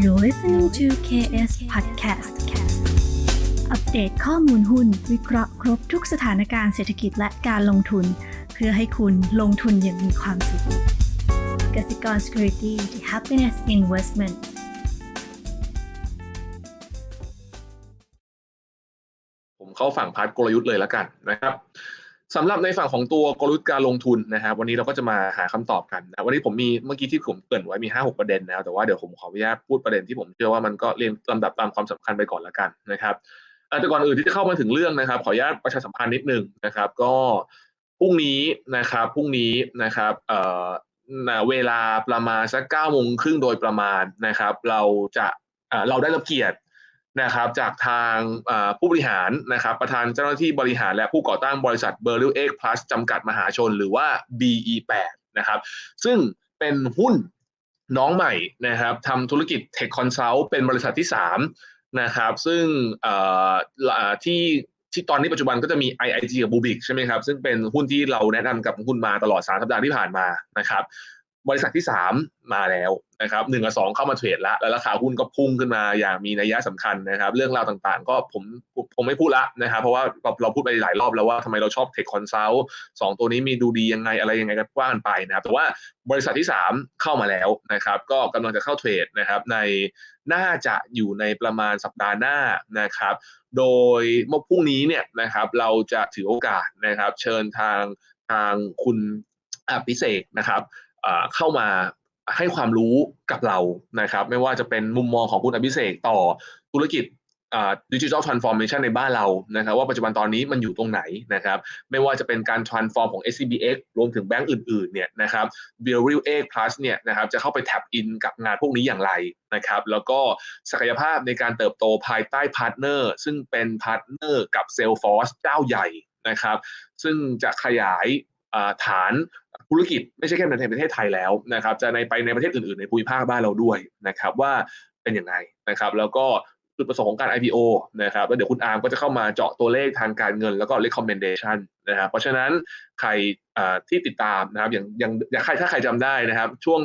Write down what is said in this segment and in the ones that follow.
You're listening to KS Podcast อัปเดตข้อมูลหุ้น วิเคราะห์ครบทุกสถานการณ์เศรษฐกิจและการลงทุน เพื่อให้คุณลงทุนอย่างมีความสุขกสิกร Security the Happiness Investment ผมเข้าฝั่งพาร์ทกลยุทธ์เลยแล้วกันนะครับ สำหรับในฝั่งของตัวกลยุทธ์การลงทุนนะครับวันนี้เราก็จะมาหาคำตอบกันนะวันนี้ผมมีเมื่อกี้ที่ผมเกริ่นไว้มี 5 6 ประเด็นนะครับแต่ว่าเดี๋ยวผมขออนุญาตพูดประเด็นที่ผมเชื่อว่ามันก็เรียงลำดับตามความสำคัญไปก่อนแล้วกันนะครับแต่ก่อนอื่นที่จะเข้ามาถึงเรื่องนะครับ ขออนุญาตประชาสัมพันธ์นิดนึงนะครับ ก็พรุ่งนี้นะครับพรุ่งนี้นะครับเอ่อเวลาประมาณสักเก้าโมงครึ่งโดยประมาณนะครับ เราจะเราได้รับเกียรติ นะครับจากทางผู้บริหารนะครับประธานเจ้าหน้าที่บริหารและผู้ก่อตั้งบริษัท b e r l i X Plus จำกัดมหาชนหรือว่า BE8 นะครับซึ่งเป็นหุ้นน้องใหม่นะครับทำธุรกิจ Tech Consult เป็นบริษัทที่ 3 นะครับ ซึ่งที่ที่ตอนนี้ปัจจุบันก็จะมี IIG กับ Bubic ใช่ไหมครับ ซึ่งเป็นหุ้นที่เราแนะนำกับหุ้นมาตลอด 3 สัปดาห์ที่ผ่านมานะครับ บริษัทที่ 3 มาแล้วนะครับหนึ่งกับสองเข้ามาเทรดแล้วแล้วราคาหุ้นก็พุ่งขึ้นมาอย่างมีนัยยะสำคัญนะครับ เรื่องราวต่างๆ ก็ผมผมไม่พูดละนะครับ เพราะว่าเราพูดไปหลายรอบแล้วว่าทำไมเราชอบเทคคอนซัลท์สองตัวนี้มีดูดียังไงอะไรยังไงกันกว้างไปนะครับแต่ว่าบริษัทที่ 3 เข้ามาแล้วนะครับ ก็กำลังจะเข้าเทรดนะครับ ในน่าจะอยู่ในประมาณสัปดาห์หน้านะครับ โดยเมื่อพรุ่งนี้เนี่ยนะครับ เราจะถือโอกาสนะครับ เชิญทางทางคุณอภิเษกนะครับ เข้ามาให้ความรู้กับเรานะครับ ไม่ว่าจะเป็นมุมมองของคุณอภิเษกต่อธุรกิจดิจิทัลทรานส์ฟอร์เมชันในบ้านเรานะครับ ว่าปัจจุบันตอนนี้มันอยู่ตรงไหนนะครับ ไม่ว่าจะเป็นการ transform ของ SCBX รวมถึงแบงก์อื่นๆเนี่ยนะครับ b i l l r e a l A Plus เนี่ยนะครับจะเข้าไป tap in กับงานพวกนี้อย่างไรนะครับ แล้วก็ศักยภาพในการเติบโตภายใต้พาร์ทเนอร์ซึ่งเป็นพาร์ทเนอร์กับ Salesforce เจ้าใหญ่นะครับ ซึ่งจะขยาย ฐานธุรกิจไม่ใช่แค่ในประเทศไทยแล้วนะครับจะในไปในประเทศอื่นๆ ในภูมิภาคบ้านเราด้วยนะครับว่าเป็นยังไงนะครับแล้วก็จุดประสงค์ของการ IPO นะครับแล้วเดี๋ยวคุณอาร์มก็จะเข้ามาเจาะตัวเลขทางการเงินแล้วก็ recommendation นะครับเพราะฉะนั้นใครที่ติดตามนะครับอย่างอย่างใครถ้าใครจำได้นะครับ ช่วง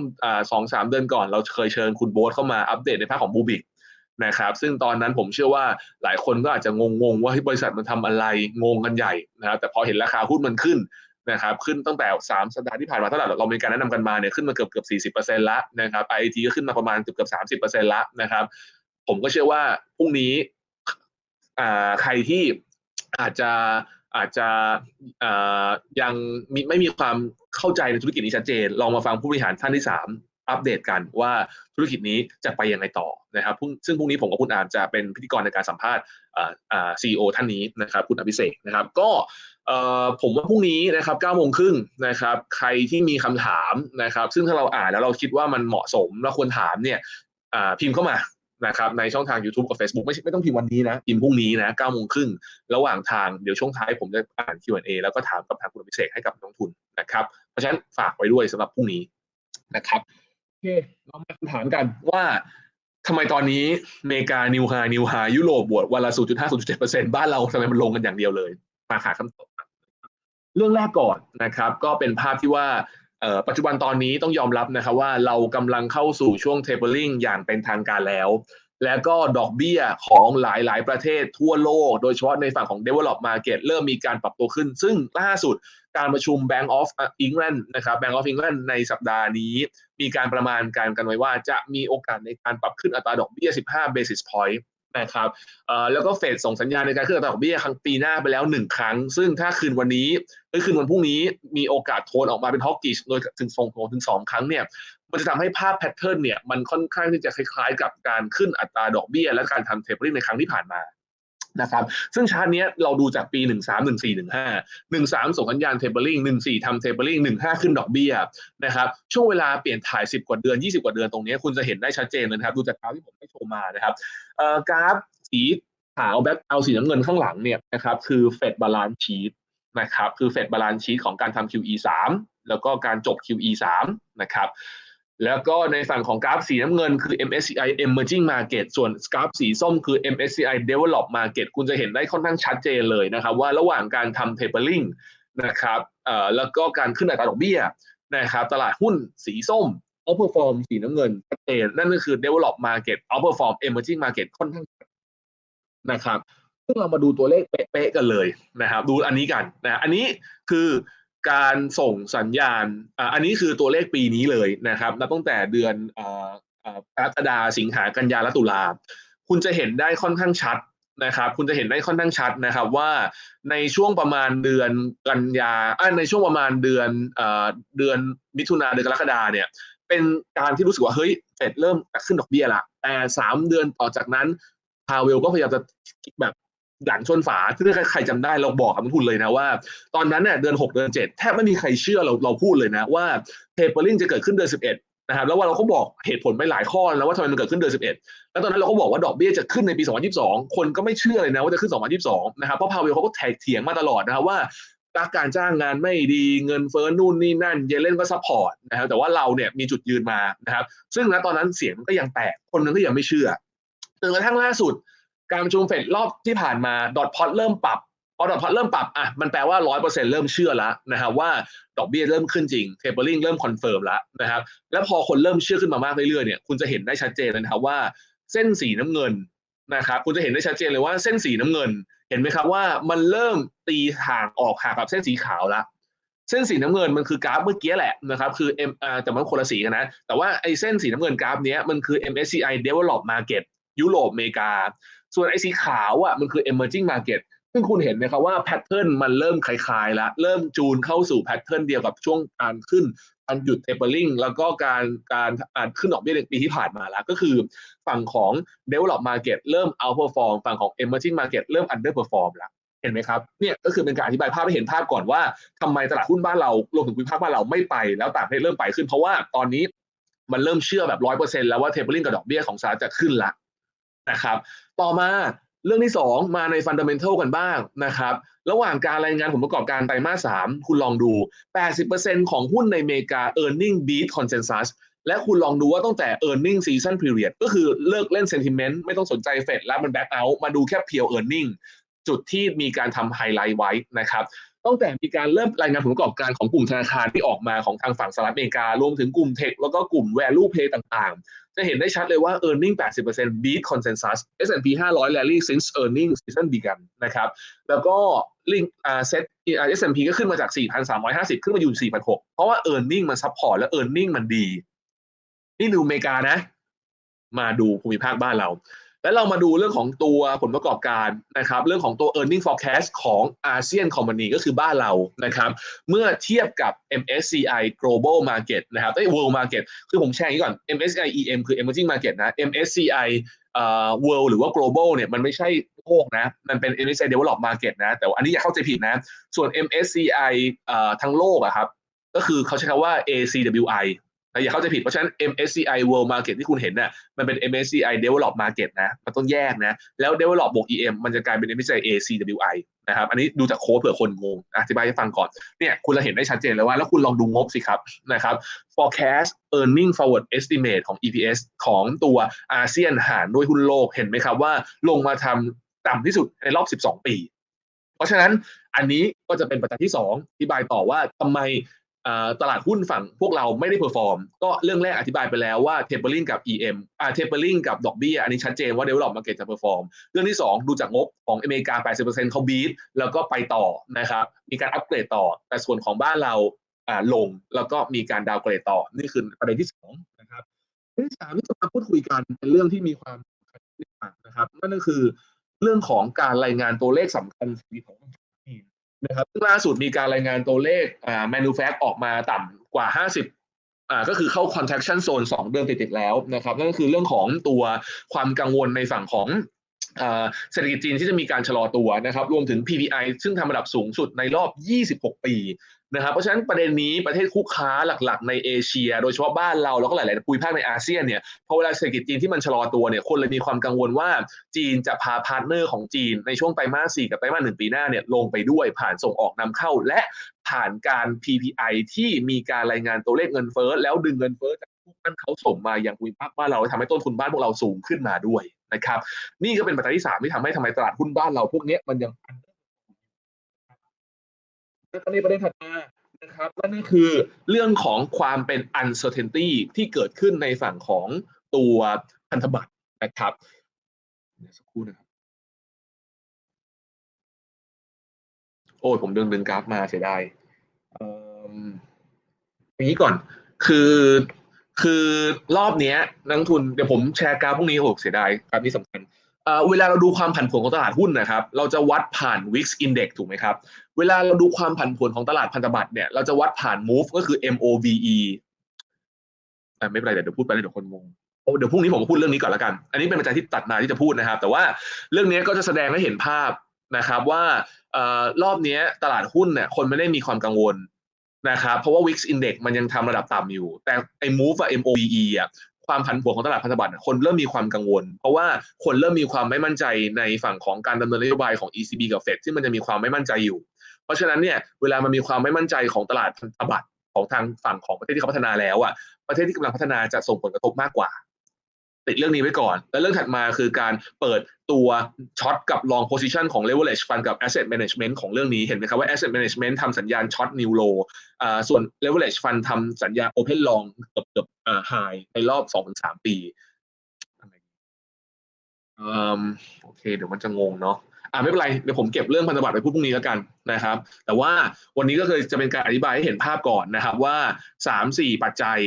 สองสามเดือนก่อน เราเคยเชิญคุณโบ๊ทเข้ามาอัปเดตในภาคของบูบิกนะครับซึ่งตอนนั้นผมเชื่อว่าหลายคนก็อาจจะงงๆ ว่าบริษัทมันทำอะไรงงกันใหญ่นะครับแต่พอเห็นราคาหุ้นมันขึ้น นะครับขึ้นตั้งแต่ 3 สัปดาห์ที่ผ่านมาเท่าไหร่เรามีการแนะนำกันมาเนี่ยขึ้นมาเกือบเกือบ 40%ละนะครับไอทีก็ขึ้นมาประมาณเกือบเกือบ30%ละนะครับ ผมก็เชื่อว่าพรุ่งนี้ใครที่อาจจะอาจจะยังมไม่มีความเข้าใจในธุรกิจนี้ชัดเจน ลองมาฟังผู้บริหารท่านที่3 อัปเดตกันว่าธุรกิจนี้จะไปยังไงต่อนะครับซึ่งพรุ่งนี้ผมกับคุณอามจะเป็นพิธีกรในการสัมภาษณ์ซีอีโอท่านนี้นะครับคุณอภิเษกนะครับก็ผมว่าพรุ่งนี้นะครับ9โมงครึ่งนะครับใครที่มีคำถามนะครับซึ่งถ้าเราอ่านแล้วเราคิดว่ามันเหมาะสมแล้วควรถามเนี่ยพิมพ์เข้ามานะครับในช่องทาง YouTube กับ Facebook ไม่ไม่ต้องพิมพ์วันนี้นะพิมพ์พรุ่งนี้นะ9โมงครึ่งระหว่างทางเดี๋ยวช่วงท้ายผมจะอ่าน Q&A แล้วก็ถามกับทางคุณพิเศษให้กับนักทุนนะครับ เพราะฉะนั้นฝากไว้ด้วยสำหรับพรุ่งนี้นะครับ อเคเรามาคำถามกันว่าทำไมตอนนี้อเมริกานิวไฮนิวไฮยุโรปบวกวันละ 0.5 0.7%บ้านเราทำไมมันลงกันอย่างเดียวเลย มาหาคำตอบเรื่องแรกก่อนนะครับ ก็เป็นภาพที่ว่าปัจจุบันตอนนี้ต้องยอมรับนะครับว่าเรากำลังเข้าสู่ช่วง tapering อย่างเป็นทางการแล้ว แล้วก็ดอกเบี้ยของหลายๆ ประเทศทั่วโลก โดยเฉพาะในฝั่งของ develop market เริ่มมีการปรับตัวขึ้น ซึ่งล่าสุด การประชุม Bank of England นะครับ Bank of England ในสัปดาห์นี้ มีการประมาณการกันไว้ว่าจะมีโอกาสในการปรับขึ้นอัตราดอกเบี้ย 15 basis point นะครับแล้วก็เฟดส่งสัญญาณในการขึ้นอัตราดอกเบี้ยครั้งปีหน้าไปแล้วหนึ่งครั้ง ซึ่งถ้าคืนวันนี้หรือคืนวันพรุ่งนี้มีโอกาสโทนออกมาเป็นฮอกกิชโดยถึงส่งถึงสองครั้งเนี่ยมันจะทำให้ภาพแพทเทิร์นเนี่ยมันค่อนข้างที่จะคล้ายๆ กับการขึ้นอัตราดอกเบี้ย และการทำเทปริในครั้งที่ผ่านมา นะครับ ซึ่งชาร์ตนี้เราดูจากปี 13 14 15 13ส่งสัญญาณเทเบิลลิง14ทำเทเบิลลิง15 ขึ้นดอกเบี้ยนะครับช่วงเวลาเปลี่ยนถ่าย 10 กว่าเดือน 20 กว่าเดือนตรงนี้คุณจะเห็นได้ชัดเจนเลยครับ ดูจากกราฟที่ผมได้โชว์มานะครับกราฟสีขาวแบ็คเอาสีน้ำเงินข้างหลังเนี่ยนะครับคือเฟดบาลานซ์ชีตนะครับคือเฟดบาลานซ์ชีตของการทำ QE 3แล้วก็การจบ QE 3นะครับ แล้วก็ในฝั่งของกราฟสีน้ำเงินคือ MSCI Emerging Market ส่วนกราฟสีส้มคือ MSCI Develop Market คุณจะเห็นได้ค่อนข้างชัดเจนเลยนะครับ ว่าระหว่างการทำ tapering นะครับแล้วก็การขึ้นอัตราดอกเบี้ยนะครับ ตลาดหุ้นสีส้ม outperform สีน้ำเงินชัดเจนนั่นก็คือ develop market outperform emerging market ค่อนข้างนะครับซึ่งเรามาดูตัวเลขเป๊ะๆกันเลยนะครับ ดูอันนี้กันนะอันนี้คือ การส่งสัญญาณอ,อันนี้คือตัวเลขปีนี้เลยนะครับนับตั้งแต่เดือนกรกฎาสิงหากันยาและตุลาคุณจะเห็นได้ค่อนข้างชัดนะครับ คุณจะเห็นได้ค่อนข้างชัดนะครับว่าในช่วงประมาณเดือนกันยาในช่วงประมาณเดือนเดือนมิถุนาเดือนกรกฎาเนี่ยเป็นการที่รู้สึกว่าเฮ้ยเฟดเริ่มขึ้นดอกเบี้ยละแต่สามเดือนต่อจากนั้นพาเวลก็พยายามจะแบบ หลังชนฝาที่ใครจำได้เราบอกกับนักทุนเลยนะว่า ตอนนั้นเนี่ยเดือน 6 เดือน 7 แทบไม่มีใครเชื่อเราเราพูดเลยนะว่าเทปเปอร์ลิงจะเกิดขึ้นเดือน 11 นะครับ แล้วว่าเราก็บอกเหตุผลไปหลายข้อแล้วว่าทำไมมันเกิดขึ้นเดือน 11 แล้วตอนนั้นเราก็บอกว่าดอกเบี้ยจะขึ้นในปี 2022 คนก็ไม่เชื่อเลยนะว่าจะขึ้น 2022 นะครับเพราะพาเวลเขาก็แทกเถียงมาตลอดนะครับว่าการจ้างงานไม่ดีเงินเฟ้อนู่นนี่นั่น เยเลนก็ซัพพอร์ตนะครับแต่ว่าเราเนี่ยมีจุดยืนมานะครับซึ่งณตอนนั้นเสียงก็ยังแตกคนนึงก็ยังไม่เชื่อจนกระทั่งล่าสุด การประชุมเฟดรอบที่ผ่านมาดอทพอตเริ่มปรับพอดอทพอตเริ่มปรับอะมันแปลว่าร้อยเปอร์เซ็นเริ่มเชื่อแล้วนะครับว่าดอกเบี้ยเริ่มขึ้นจริงเทเปอร์ลิงเริ่มคอนเฟิร์มแล้วนะครับแล้วพอคนเริ่มเชื่อขึ้นมามากเรื่อยๆเนี่ยคุณจะเห็นได้ชัดเจนเลยนะครับว่าเส้นสีน้ำเงินนะครับคุณจะเห็นได้ชัดเจนเลยว่าเส้นสีน้ำเงิน เห็นไหมครับว่ามันเริ่มตีห่างออกห่างกับเส้นสีขาวละเส้นสีน้ำเงินมันคือกราฟเมื่อกี้แหละนะครับคือ M อ่าแต่มันคนละสีกันนะ แต่ว่าไอ้เส้นสีน้ำเงินกราฟเนี้ยมันคือ MSCI Develop Market ยุโรปอเมริกา ส่วนไอ้สีขาวอะมันคือ Emerging Market ซึ่งคุณเห็นไหมครับว่าแพทเทิร์นมันเริ่มคล้ายๆแล้วเริ่มจูนเข้าสู่แพทเทิร์นเดียวกับช่วงการขึ้นการหยุด tapering แล้วก็การการการขึ้นดอกเบี้ยในปีที่ผ่านมาแล้ว ก็คือฝั่งของ develop market เริ่ม outperform ฝั่งของ emerging market เริ่ม underperform แล้วเห็นไหมครับเนี่ยก็คือเป็นการอธิบายภาพให้เห็นภาพก่อนว่าทำไมตลาดหุ้นบ้านเรารวมถึงภูมิภาคบ้านเราไม่ไปแล้วต่างประเทศเริ่มไปขึ้นเพราะว่าตอนนี้มันเริ่มเชื่อแบบร้อยเปอร์เซ็นต์แล้วว่า tapering กับดอกเบี้ยของสหรัฐจะขึ้นละ นะครับ ต่อมาเรื่องที่ 2 มาในฟันเดเมนทัลกันบ้างนะครับ ระหว่างการรายงานผลประกอบการไตรมาส 3 คุณลองดู 80%ของหุ้นในอเมริกา e a r n i n g beat consensus และคุณลองดูว่าตั้งแต่ e a r n i n g season period ก็คือเลิกเล่น sentiment ไม่ต้องสนใจเฟดแล้วมัน back out มาดูแค่ pure earning จุดที่มีการทำไฮไลท์ไว้นะครับ ตั้งแต่มีการเริ่มรายงานผลประกอบการของกลุ่มธนาคารที่ออกมาของทางฝั่งสหรัฐอเมริกา รวมถึงกลุ่มเทคแล้วก็กลุ่ม value play ต่างๆ จะเห็นได้ชัดเลยว่า e a r n i n g 80% beat consensus S&P 500 rally since earning season began นะครับ แล้วก็ลิงอ่าเซ็ต S&P ก็ขึ้นมาจาก 4,350 ขึ้นมาอยู่ 4,600 เพราะว่า e a r n i n g มันซัพพอร์ตและ e a r n i n g มันดี นี่ดูอเมริกานะ มาดูภูมิภาคบ้านเรา แล้วเรามาดูเรื่องของตัวผลประกอบการนะครับ เรื่องของตัว e a r n i n g forecast ของอาเซียนคอมมานีก็คือบ้านเรานะครับ เมื่อเทียบกับ MSCI Global Market นะครับไอ้ World Market คือผมแชร์อย่างนี้ก่อน MSCI EM คือ Emerging Market นะ MSCI เอ่อ World หรือว่า Global เนี่ยมันไม่ใช่โลกนะ มันเป็น MSCI Develop Market นะ แต่อันนี้อย่าเข้าใจผิดนะ ส่วน MSCI เอ่อทั้งโลกอะครับ ก็คือเขาใช้คำว่า ACWI อย่าเข้าใจผิด เพราะฉะนั้น MSCI World Market ที่คุณเห็นน่ะมันเป็น MSCI Develop Market นะ มันต้องแยกนะ แล้ว Develop บวก EM มันจะกลายเป็น MSCI ACWI นะครับ อันนี้ดูจากโค้ดเผื่อคนงง อธิบายให้ฟังก่อน เนี่ย คุณเราเห็นได้ชัดเจนเลยว่า แล้วคุณลองดูงบสิครับนะครับ forecast earning forward estimate ของ EPS ของตัวอาเซียนหารด้วยหุ้นโลก เห็นไหมครับว่าลงมาทำต่ำที่สุดในรอบ 12 ปี เพราะฉะนั้นอันนี้ก็จะเป็นปัจจัยที่2อธิบายต่อว่าทำไม ตลาดหุ้นฝั่งพวกเราไม่ได้เพอร์ฟอร์ม ก็เรื่องแรกอธิบายไปแล้วว่า tapering กับ EM อ่า tapering กับดอกเบี้ยอันนี้ชัดเจนว่า develop market จะเพอร์ฟอร์ม เรื่องที่ 2 ดูจากงบของอเมริกา 80%เขาบีทแล้วก็ไปต่อนะครับ มีการอัปเกรดต่อ แต่ส่วนของบ้านเราอ่าลงแล้วก็มีการดาวเกรดต่อ นี่คือประเด็นที่2นะครับที่สามที่จะมาพูดคุยกันเป็นเรื่องที่มีความสำคัญนะครับ นั่นก็คือเรื่องของการรายงานตัวเลขสำคัญของ นะครับซึ่งล่าสุดมีการรายงานตัวเลขอ่า manufact ออกมาต่ำกว่า 50อ่าก็คือเข้า contraction zone 2 เดือนติดๆแล้วนะครับนั่นก็คือเรื่องของตัวความกังวลในฝั่งของ เศรษฐกิจจีนที่จะมีการชะลอตัวนะครับรวมถึง PPI ซึ่งทำระดับสูงสุดในรอบ 26 ปีนะครับเพราะฉะนั้นประเด็นนี้ประเทศคู่ค้าหลักๆ ในเอเชีย โดยเฉพาะบ้านเราแล้วก็หลายๆภูมิภาคในอาเซียนเนี่ยพอเวลาเศรษฐกิจจีนที่มันชะลอตัวเนี่ยคนเลยมีความกังวลว่าจีนจะพาพาร์ทเนอร์ของจีนในช่วงไตรมาส4กับไตรมาส1ปีหน้าเนี่ยลงไปด้วยผ่านส่งออกนำเข้า และผ่านการ PPI ที่มีการรายงานตัวเลขเงินเฟ้อแล้วดึงเงินเฟ้อจากพวกนั้นเขาส่งมายังภูมิภาคบ้านเราทำให้ต้นทุนบ้านพวกเราสูงขึ้นมาด้วย นะครับนี่ก็เป็นปัจจัยที่สามที่ทำให้ทำไมตลาดหุ้นบ้านเราพวกนี้มันยังแล้วก็ในประเด็นถัดมานะครับนั่นก็คือเรื่องของความเป็น uncertainty ที่เกิดขึ้นในฝั่งของตัวพันธบัตรนะครับเดี๋ยวสักครู่นะครับโอ้ยผมดึงดึงกราฟมาเสียดายเอิ่มอย่างนี้ก่อน คือ คือรอบเนี้ยนักทุนเดี๋ยวผมแชร์กราฟพวกนี้โอ้เสียดายกราฟนี้สำคัญเวลาเราดูความผันผวนของตลาดหุ้นนะครับ เราจะวัดผ่าน Wix Index ถูกไหมครับ เวลาเราดูความผันผวนของตลาดพันธบัตรเนี่ย เราจะวัดผ่าน Move ก็คือ MOVE อไม่เป็นไรเดี๋ยวพูดไปเดี๋ยวคนงงโอ้เดี๋ยวพรุ่งนี้ผมก็พูดเรื่องนี้ก่อนละกัน อันนี้เป็นปัจจัยที่ตัดมาที่จะพูดนะครับ แต่ว่าเรื่องนี้ก็จะแสดงให้เห็นภาพนะครับว่าออรอบนี้ตลาดหุ้นเนี่ยคนไม่ได้มีความกังวล นะครับเพราะว่า Wix Index มันยังทำระดับต่ำอยู่ แต่ไอ้ Move อะ MOVE อะความผันผวนของตลาดพันธบัตรคนเริ่มมีความกังวล เพราะว่าคนเริ่มมีความไม่มั่นใจในฝั่งของการดำเนินนโยบายของ ECB กับ Fed ที่มันจะมีความไม่มั่นใจอยู่ เพราะฉะนั้นเนี่ยเวลามันมีความไม่มั่นใจของตลาดพันธบัตรของทางฝั่งของประเทศที่เขาพัฒนาแล้วอะประเทศที่กำลังพัฒนาจะส่งผลกระทบมากกว่า ติดเรื่องนี้ไว้ก่อน แล้วเรื่องถัดมาคือการเปิดตัวช็อตกับ long position ของ leverage fund กับ asset management ของเรื่องนี้เห็นไหมครับว่า asset management ทำสัญญาณช็อต new low อ่าส่วน leverage fund ทำสัญญาณ open long เกือบเกือบอ่า high ในรอบ 2-3 ปีอืมโอเค เดี๋ยวมันจะงงเนาะอ่าไม่เป็นไรเดี๋ยวผมเก็บเรื่องพันธบัตรไปพูดพรุ่งนี้แล้วกันนะครับ แต่ว่าวันนี้ก็คือจะเป็นการอธิบายให้เห็นภาพก่อนนะครับว่า 3-4 ปัจจัย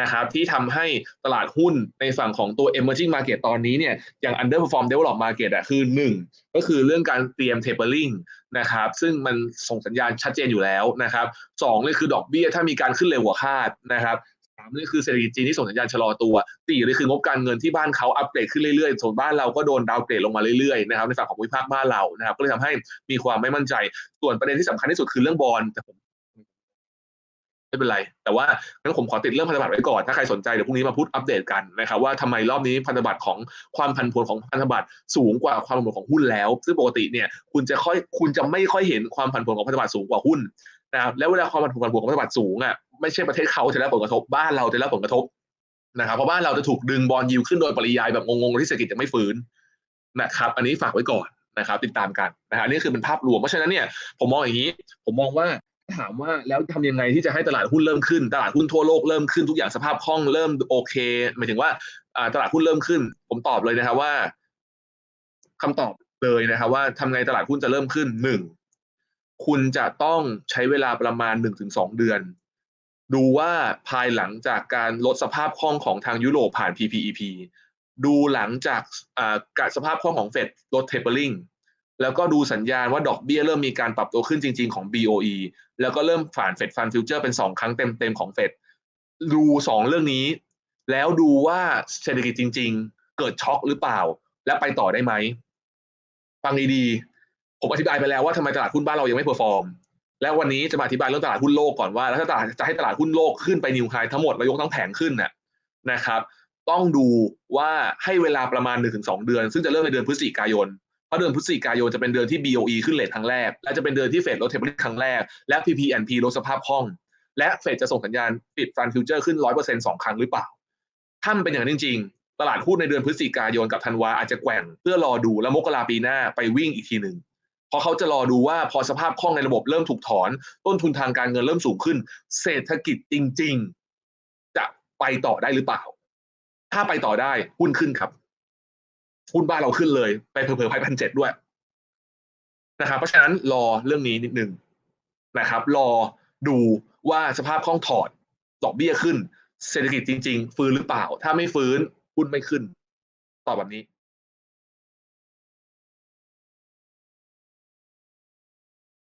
นะครับที่ทำให้ตลาดหุ้นในฝั่งของตัว emerging market ตอนนี้เนี่ยอย่าง underperform develop market อะคือ 1 ก็คือเรื่องการเตรียม tapering นะครับซึ่งมันส่งสัญญาณชัดเจนอยู่แล้วนะครับสองเลยคือดอกเบี้ยถ้ามีการขึ้นเร็วกว่าคาดนะครับสามนี่คือเศรษฐกิจจีนที่ส่งสัญญาณชะลอตัวสี่นี่คืองบการเงินที่บ้านเขาอัปเกรดขึ้นเรื่อยๆส่วนบ้านเราก็โดนดาวเกรดลงมาเรื่อยๆนะครับในฝั่งของภูมิภาคบ้านเรานะครับก็เลยทำให้มีความไม่มั่นใจส่วนประเด็นที่สำคัญที่สุดคือเรื่องบอลแต่ผม ไม่เป็นไร แต่ว่างั้นผมขอติดเรื่องพันธบัตรไว้ก่อน ถ้าใครสนใจเดี๋ยวพรุ่งนี้มาพูดอัปเดตกันนะครับว่าทำไมรอบนี้พันธบัตรของความผันผวนของพันธบัตรสูงกว่าความผันผวนของหุ้นแล้ว ซึ่งปกติเนี่ยคุณจะค่อยคุณจะไม่ค่อยเห็นความผันผวนของพันธบัตรสูงกว่าหุ้นนะครับแล้วเวลาความผันผวนของพันธบัตรสูงอะไม่ใช่ประเทศเขาจะได้ผลกระทบบ้านเราจะได้ผลกระทบนะครับเพราะบ้านเราจะถูกดึงบอลยิวขึ้นโดยปริยายแบบงงๆที่เศรษฐกิจยังไม่ฟื้นนะครับ อันนี้ฝากไว้ก่อนนะครับติดตามกันนะฮะอันนี่คือเป็นภาพรวมเพราะฉะนั้นเนี่ยผมมองอย่างนี้ ผมมองว่า ถามว่าแล้วทำยังไงที่จะให้ตลาดหุ้นเริ่มขึ้น ตลาดหุ้นทั่วโลกเริ่มขึ้นทุกอย่างสภาพคล่องเริ่มโอเคหมายถึงว่าตลาดหุ้นเริ่มขึ้น ผมตอบเลยนะครับว่าคำตอบเลยนะครับว่าทำไงตลาดหุ้นจะเริ่มขึ้นหนึ่งคุณจะต้องใช้เวลาประมาณ1-2เดือน ดูว่าภายหลังจากการลดสภาพคล่องของทางยุโรปผ่าน PPEP ดูหลังจากอาการสภาพคล่องของเฟดลด tapering แล้วก็ดูสัญญาณว่าดอกเบี้ยเริ่มมีการปรับตัวขึ้นจริง ๆของ BOE แล้วก็เริ่มผ่านเฟดฟันฟิวเจอร์เป็น 2 ครั้งเต็มๆของเฟดดู2 เรื่องนี้ แล้วดูว่าเศรษฐกิจจริง ๆ เกิดช็อคหรือเปล่า และไปต่อได้ไหมฟังดีๆผมอธิบายไปแล้วว่าทำไมตลาดหุ้นบ้านเรายังไม่เพอร์ฟอร์มแล้ววันนี้จะมาอธิบายเรื่องตลาดหุ้นโลกก่อนว่าแล้วถ้าตลาดจะให้ตลาดหุ้นโลกขึ้นไปนิวไฮทั้งหมดแล้วยกทั้งแผงขึ้นน่ะนะครับ ต้องดูว่าให้เวลาประมาณ 1-2 เดือน ซึ่งจะเริ่มในเดือนพฤศจิกายน ราะเดือนพฤศจิกายนจะเป็นเดือนที่ BOE ขึ้นเลทครั้งแรก และจะเป็นเดือนที่เฟดลดเทปเปอร์ครั้งแรก และ PP&P ลดสภาพคล่อง และเฟดจะส่งสัญญาณปิดฟันฟิวเจอร์ขึ้น 100%สองครั้งหรือเปล่า ถ้ามันเป็นอย่างนั้นจริง ๆ ตลาดหุ้นในเดือนพฤศจิกายนกับธันวาอาจจะแกว่งเพื่อรอดูแล้วมกราปีหน้าไปวิ่งอีกทีหนึ่งเพราะเขาจะรอดูว่าพอสภาพคล่องในระบบเริ่มถูกถอน ต้นทุนทางการเงินเริ่มสูงขึ้น เศรษฐกิจจริง ๆ จะไปต่อได้หรือเปล่า ถ้าไปต่อได้หุ้นขึ้นครับ หุ้นบ้านเราขึ้นเลย ไปเผลอๆไปพันเจ็ดด้วยนะครับ เพราะฉะนั้นรอเรื่องนี้นิดนึงนะครับ รอดูว่าสภาพคล่องถอดดอกเบี้ยขึ้น เศรษฐกิจจริง ๆ ฟื้นหรือเปล่า ถ้าไม่ฟื้นหุ้นไม่ขึ้น ตอบแบบนี้